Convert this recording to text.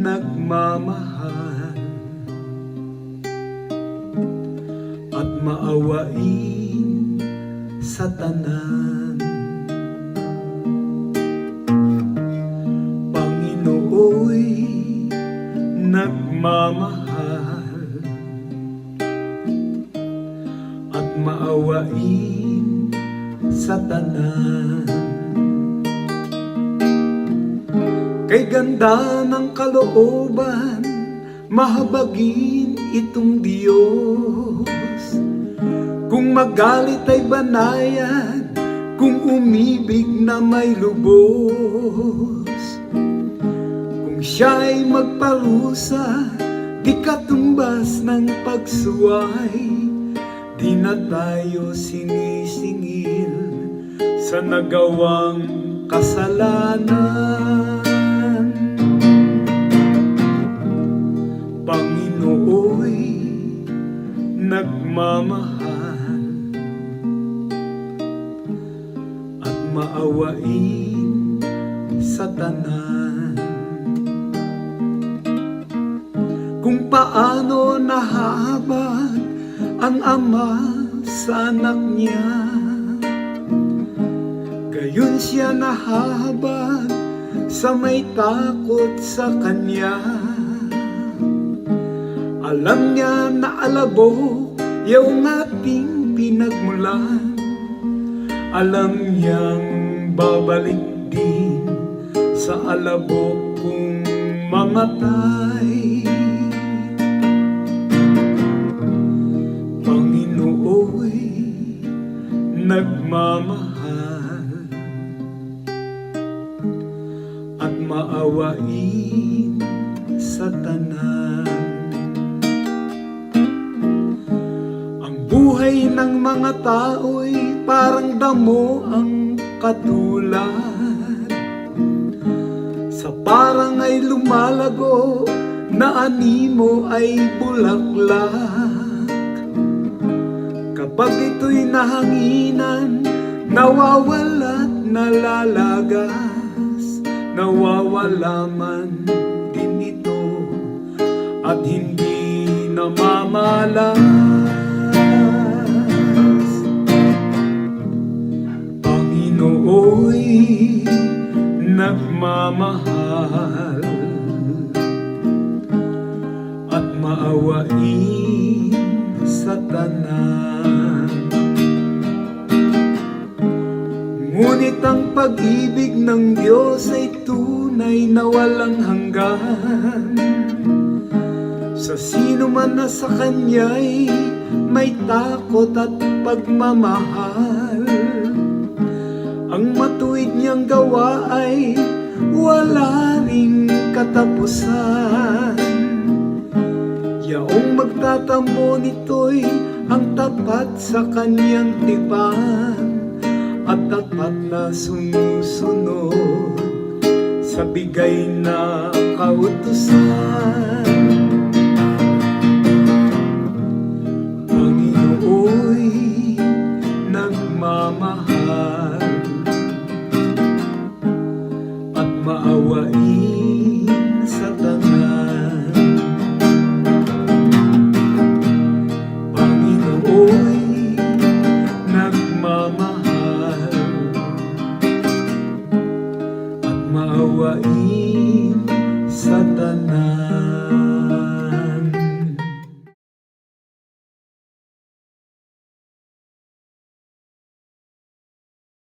nagmamahal at maawain sa tanan. Panginooy nagmamahal at maawain sa tanan. Kay ganda ng kalooban, mahabagin itong Diyos. Kung magalit ay banayad, kung umibig na may lubos. Kung siya ay magparusa, di katumbas ng pagsuway. Di na tayo sinisingil sa nagawang kasalanan. Maawain sa tanan. Kung paano nahabag ang ama sa anak niya, gayon siya nahabag sa may takot sa kanya. Alam niya na alabok yung ating pinagmulan Alam niyang babalik din sa alabok kung mamatay. Panginooy nagmamahal at maawain sa tanan. Ang buhay ng mga tao'y parang damo ang katulad. Sa parang ay lumalago na animo ay bulaklak. Kapag ito'y nahanginan, nawawala't nalalagas. Nawawala man din ito at hindi namamalas nagmamahal at maawain sa tanan. Ngunit ang pag-ibig ng Diyos ay tunay na walang hanggan. Sa sino man na sa Kanya'y may takot at pagmamahal. Ang matuwid niyang gawa ay wala ring katapusan. Yaong magtatampo nito'y ang tapat sa kanyang tipan at tapat na sumusunod sa bigay na kautusan. Maria.